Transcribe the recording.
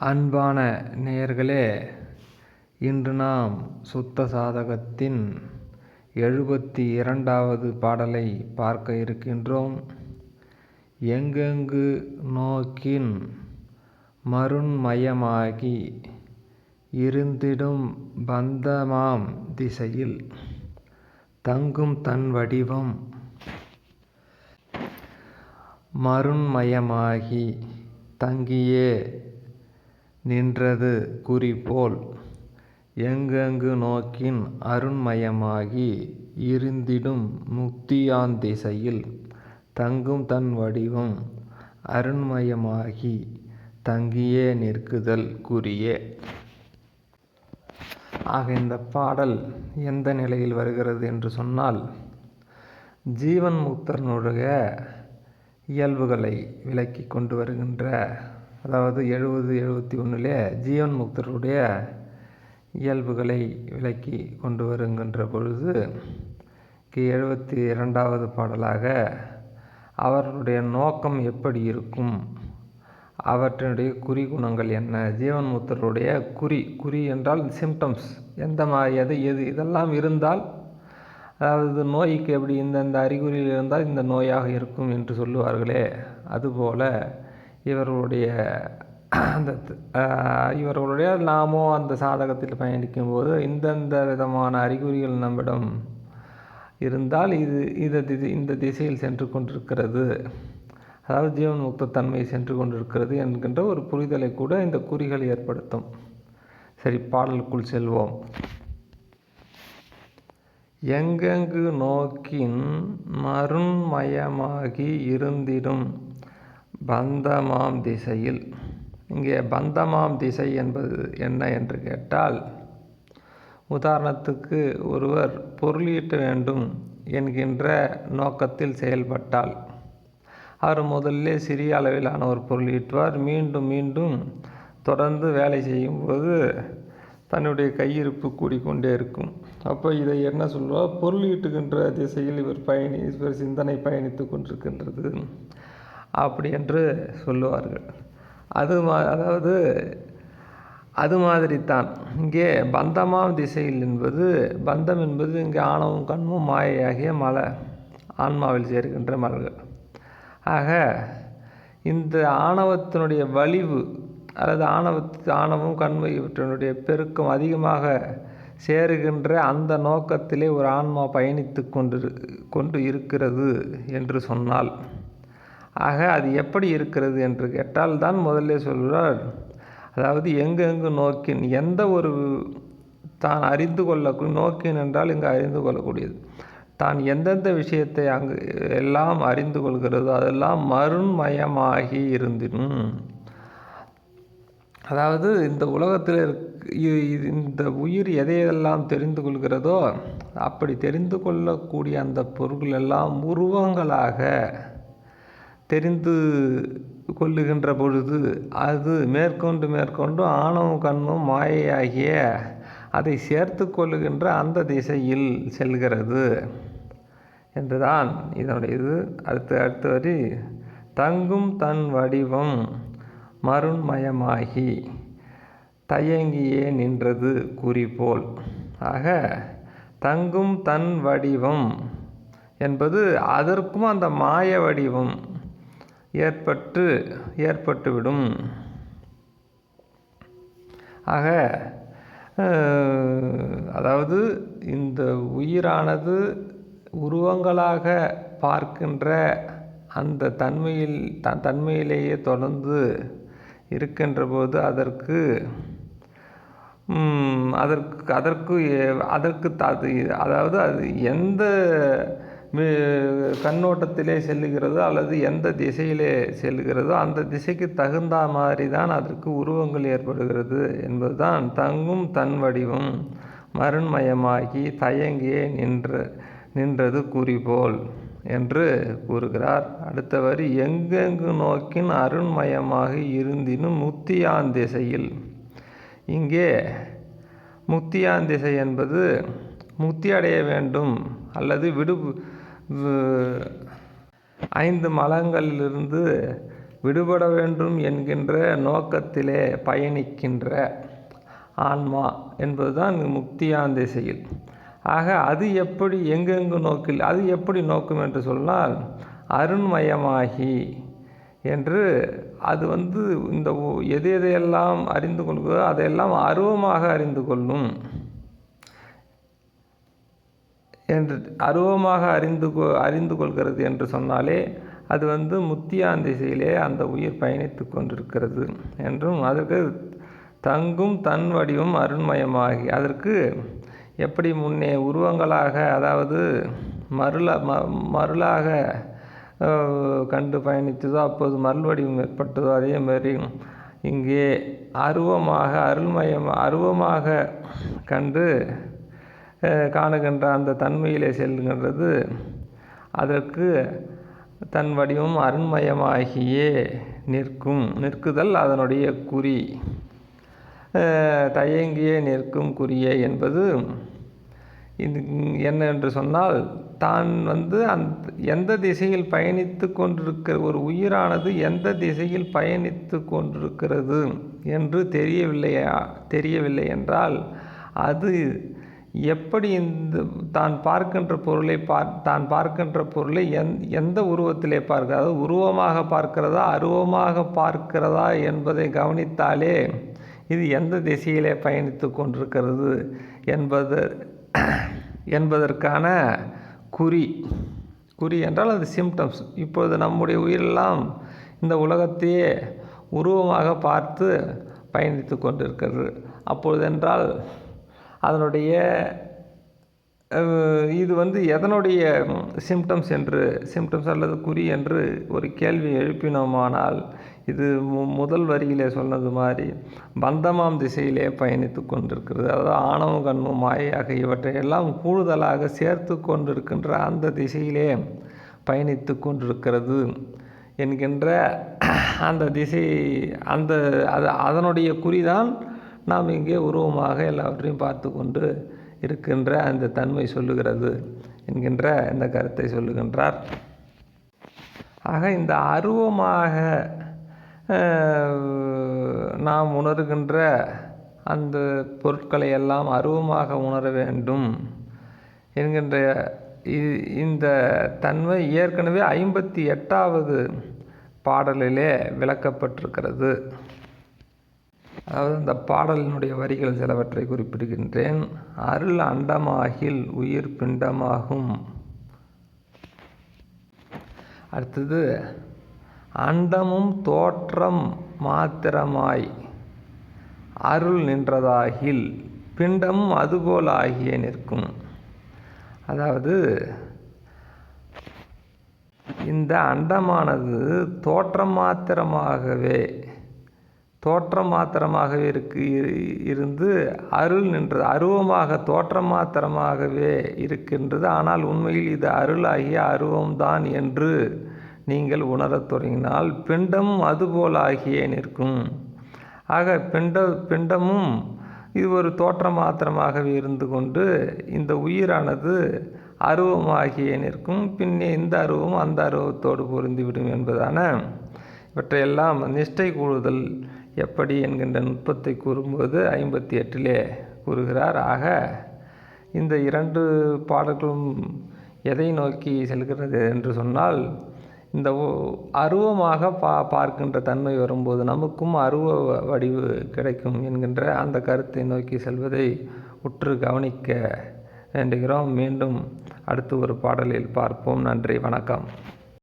அன்பான நேயர்களே இன்று நாம் சுத்த சாதகத்தின் எழுபத்தி இரண்டாவது பாடலை பார்க்க இருக்கின்றோம். எங்கெங்கு நோக்கின் மருண்மயமாகி இருந்திடும் பந்தமாம் திசையில் தங்கும் தன் வடிவம் மருண்மயமாகி தங்கியே நின்றது குறிபோல் எங்கெங்கு நோக்கின் அருண்மயமாகி இருந்திடும் முக்தியாந் திசையில் தங்கும் தன் வடிவம் அருண்மயமாகி தங்கியே நிற்குதல் குறியே. ஆக இந்த பாடல் எந்த நிலையில் வருகிறது என்று சொன்னால் ஜீவன் முக்தனுடைய இயல்புகளை விளக்கி கொண்டு வருகின்ற அதாவது எழுபது எழுபத்தி ஒன்றிலே ஜீவன் முக்தருடைய இயல்புகளை விளக்கி கொண்டு வருகின்ற பொழுது எழுபத்தி இரண்டாவது பாடலாக அவர்களுடைய நோக்கம் எப்படி இருக்கும்? அவற்றினுடைய குறி குணங்கள் என்ன? ஜீவன் முத்தருடைய குறி குறி என்றால் சிம்டம்ஸ் எந்த மாதிரி எது எது இதெல்லாம் இருந்தால் அதாவது நோய்க்கு எப்படி இந்தந்த அறிகுறியில் இருந்தால் இந்த நோயாக இருக்கும் என்று சொல்லுவார்களே. அதுபோல் இவர்களுடைய அந்த இவர்களுடைய நாமோ அந்த சாதகத்தில் பயணிக்கும் போது இந்தந்த விதமான அறிகுறிகள் நம்மிடம் இருந்தால் இது இதை இந்த திசையில் சென்று கொண்டிருக்கிறது. அதாவது ஜீவன் முக்தத்தன்மை சென்று கொண்டிருக்கிறது என்கின்ற ஒரு புரிதலை கூட இந்த குறிகள் ஏற்படுத்தும். சரி பாடலுக்குள் செல்வோம். எங்கெங்கு நோக்கின் மருண்மயமாகி இருந்திடும் பந்தமாம் திசையில். இங்கே பந்தமாம் திசை என்பது என்ன என்று கேட்டால் உதாரணத்துக்கு ஒருவர் பொருளீட்ட வேண்டும் என்கின்ற நோக்கத்தில் செயல்பட்டால். அவர் முதல்ல சிறிய அளவிலான ஒரு பொருள் ஈட்டுவார். மீண்டும் மீண்டும் தொடர்ந்து வேலை செய்யும்போது தன்னுடைய கையிருப்பு கூடிக்கொண்டே இருக்கும். அப்போ இதை என்ன சொல்வார்? பொருள் ஈட்டுகின்ற திசையில் இவர் பயணி இவர் சிந்தனை பயணித்து கொண்டிருக்கின்றது. அப்படி என்று சொல்லுவார்கள். அது மா அதாவது அது மாதிரி தான் இங்கே பந்தமாம் திசையில் என்பது பந்தம் என்பது இங்கே ஆணவம் கண்மும் மாயையாகிய மலை ஆன்மாவில் சேர்க்கின்ற மலர்கள். ஆக இந்த ஆணவத்தினுடைய வலிவு அல்லது ஆணவத்து ஆணவம் கண்மை இவற்றினுடைய பெருக்கம் அதிகமாக சேருகின்ற அந்த நோக்கத்திலே ஒரு ஆன்மா பயணித்து கொண்டு கொண்டு இருக்கிறது என்று சொன்னால் ஆக அது எப்படி இருக்கிறது என்று கேட்டால் தான் முதல்ல சொல்கிறார். அதாவது எங்கெங்கு நோக்கின் எந்த ஒரு தான் அறிந்து கொள்ள நோக்கின் என்றால் இங்கு அறிந்து கொள்ளக்கூடியது. தான் எந்தெந்த விஷயத்தை அங்கு எல்லாம் அறிந்து கொள்கிறதோ அதெல்லாம் மருண்மயமாகி இருந்தினும் அதாவது இந்த உலகத்தில் இந்த உயிர் எதையெல்லாம் தெரிந்து கொள்கிறதோ அப்படி தெரிந்து கொள்ளக்கூடிய அந்த பொருள் எல்லாம் உருவங்களாக தெரிந்து கொள்ளுகின்ற பொழுது அது மேற்கொண்டு மேற்கொண்டு ஆணவம் கண்ணும் மாயையாகிய அதை சேர்த்து கொள்ளுகின்ற அந்த திசையில் செல்கிறது. என்றுதான் இதனுடைய இது அடுத்து அடுத்த வரி தங்கும் தன் வடிவம் மருண்மயமாகி தயங்கியே நின்றது குறிப்போல் ஆக தங்கும் தன் வடிவம் என்பது அதற்கும் அந்த மாய வடிவம் ஏற்பட்டு ஏற்பட்டுவிடும். ஆக அதாவது இந்த உயிரானது உருவங்களாக பார்க்கின்ற அந்த தன்மையில் த தன்மையிலேயே தொடர்ந்து இருக்கின்ற போது அதற்கு அதற்கு அதற்கு அதற்கு அது அதாவது அது எந்த கண்ணோட்டத்திலே செல்லுகிறதோ அல்லது எந்த திசையிலே செல்லுகிறதோ அந்த திசைக்கு தகுந்த மாதிரி தான் அதற்கு உருவங்கள் ஏற்படுகிறது என்பதுதான் தங்கும் தன் வடிவம். மருண்மயமாகி தயங்கியே நின்ற நின்றது குறிபோல் என்று கூறுகிறார். அடுத்த வரி எங்கெங்கு நோக்கின் அருண்மயமாக இருந்தினும் முத்தியான் திசையில். இங்கே முத்தியான் திசை என்பது முக்தி அடைய வேண்டும் அல்லது விடு ஐந்து மலங்களிலிருந்து விடுபட வேண்டும் என்கின்ற நோக்கத்திலே பயணிக்கின்ற ஆன்மா என்பதுதான் முக்தியான் திசையில். ஆக அது எப்படி எங்கெங்கு நோக்கில் அது எப்படி நோக்கும் என்று சொன்னால் அருண்மயமாகி என்று அது வந்து இந்த எது எதையெல்லாம் அறிந்து கொள்கிறதோ அதையெல்லாம் அருவமாக அறிந்து கொள்ளும். என்று அருவமாக அறிந்து கொ அறிந்து கொள்கிறது என்று சொன்னாலே அது வந்து முத்தியான் திசையிலே அந்த உயிர் பயணித்து கொண்டிருக்கிறது என்றும் அதற்கு தங்கும் தன் வடிவம் அருண்மயமாகி அதற்கு எப்படி முன்னே உருவங்களாக அதாவது மருள ம மருளாக கண்டு பயணித்ததோ அப்போது மருள் வடிவம் ஏற்பட்டதோ அதே மாதிரி இங்கே அருவமாக அருள்மயம் அருவமாக கண்டு காணுகின்ற அந்த தன்மையிலே செல்கின்றது அதற்கு தன் வடிவம் அருண்மயமாகியே நிற்கும். நிற்குதல் அதனுடைய குறி. தயங்கியே நிற்கும் குறியே என்பது இது என்ன என்று சொன்னால் தான் வந்து அந் எந்த திசையில் பயணித்து கொண்டிருக்கிற ஒரு உயிரானது எந்த திசையில் பயணித்து கொண்டிருக்கிறது என்று தெரியவில்லையா தெரியவில்லை என்றால் அது எப்படி இந்த தான் பார்க்கின்ற பொருளை பார் தான் பார்க்கின்ற பொருளை எந் எந்த உருவத்திலே பார்க்கிறது உருவமாக பார்க்கிறதா அருவமாக பார்க்கிறதா என்பதை கவனித்தாலே இது எந்த திசையிலே பயணித்து கொண்டிருக்கிறது என்பது என்பதற்கான குறி. குறி என்றால் அது சிம்டம்ஸ் இப்பொழுது நம்முடைய உயிரெல்லாம் இந்த உலகத்தையே உருவமாக பார்த்து பயணித்து கொண்டிருக்கிறது. அப்பொழுதென்றால் அதனுடைய இது வந்து எதனுடைய சிம்டம்ஸ் என்று சிம்டம்ஸ் அல்லது குறி என்று ஒரு கேள்வி எழுப்பினோமானால் இது மு முதல் வரியிலே சொன்னது மாதிரி பந்தமாம் திசையிலே பயணித்து கொண்டிருக்கிறது. அதாவது ஆணவம் கண்மும் மாயாக இவற்றையெல்லாம் கூடுதலாக சேர்த்து கொண்டிருக்கின்ற அந்த திசையிலே பயணித்து கொண்டிருக்கிறது என்கின்ற அந்த திசை அந்த அது அதனுடைய குறிதான் நாம் இங்கே உருவமாக எல்லாவற்றையும் பார்த்து கொண்டு இருக்கின்ற அந்த தன்மை சொல்லுகிறது என்கின்ற இந்த கருத்தை சொல்லுகின்றார். ஆக இந்த அருவமாக நாம் உணர்கின்ற அந்த பொருட்களை எல்லாம் அருவமாக உணர வேண்டும் என்கின்ற இந்த தன்மை ஏற்கனவே ஐம்பத்தி எட்டாவது பாடலிலே விளக்கப்பட்டிருக்கிறது. அதாவது இந்த பாடலினுடைய வரிகள் சிலவற்றை குறிப்பிடுகின்றேன். அருள் அண்டமாகில் உயிர் பிண்டமாகும். அடுத்தது அண்டமும் தோற்றம் மாத்திரமாய் அருள் நின்றதாகில் பிண்டமும் அதுபோல் ஆகிய நிற்கும். அதாவது இந்த அண்டமானது தோற்றம் மாத்திரமாகவே தோற்றம் மாத்திரமாகவே இருக்கு இருந்து அருள் நின்றது அருவமாக தோற்றம் மாத்திரமாகவே இருக்கின்றது. ஆனால் உண்மையில் இது அருளாகிய அருவம்தான் என்று நீங்கள் உணரத் தொடங்கினால் பிண்டமும் அதுபோல் ஆகியே நிற்கும். ஆக பிண்ட பிண்டமும் இது ஒரு தோற்றம் மாத்திரமாகவே இருந்து கொண்டு இந்த உயிரானது அருவமாகியே நிற்கும். பின்னே இந்த அருவம் அந்த அருவத்தோடு பொருந்திவிடும் என்பதான இவற்றையெல்லாம் நிஷ்டை கூடுதல் எப்படி என்கின்ற நுட்பத்தை கூறும்போது ஐம்பத்தி எட்டிலே கூறுகிறார் ஆக இந்த இரண்டு பாடல்களும் எதை நோக்கி செல்கிறது? என்று சொன்னால் இந்த அருவமாக பா பார்க்கின்ற தன்மை வரும்போது நமக்கும் அருவ வடிவு கிடைக்கும் என்கின்ற அந்த கருத்தை நோக்கி செல்வதை உற்று கவனிக்க வேண்டுகிறோம். மீண்டும் அடுத்து ஒரு பாடலில் பார்ப்போம். நன்றி வணக்கம்.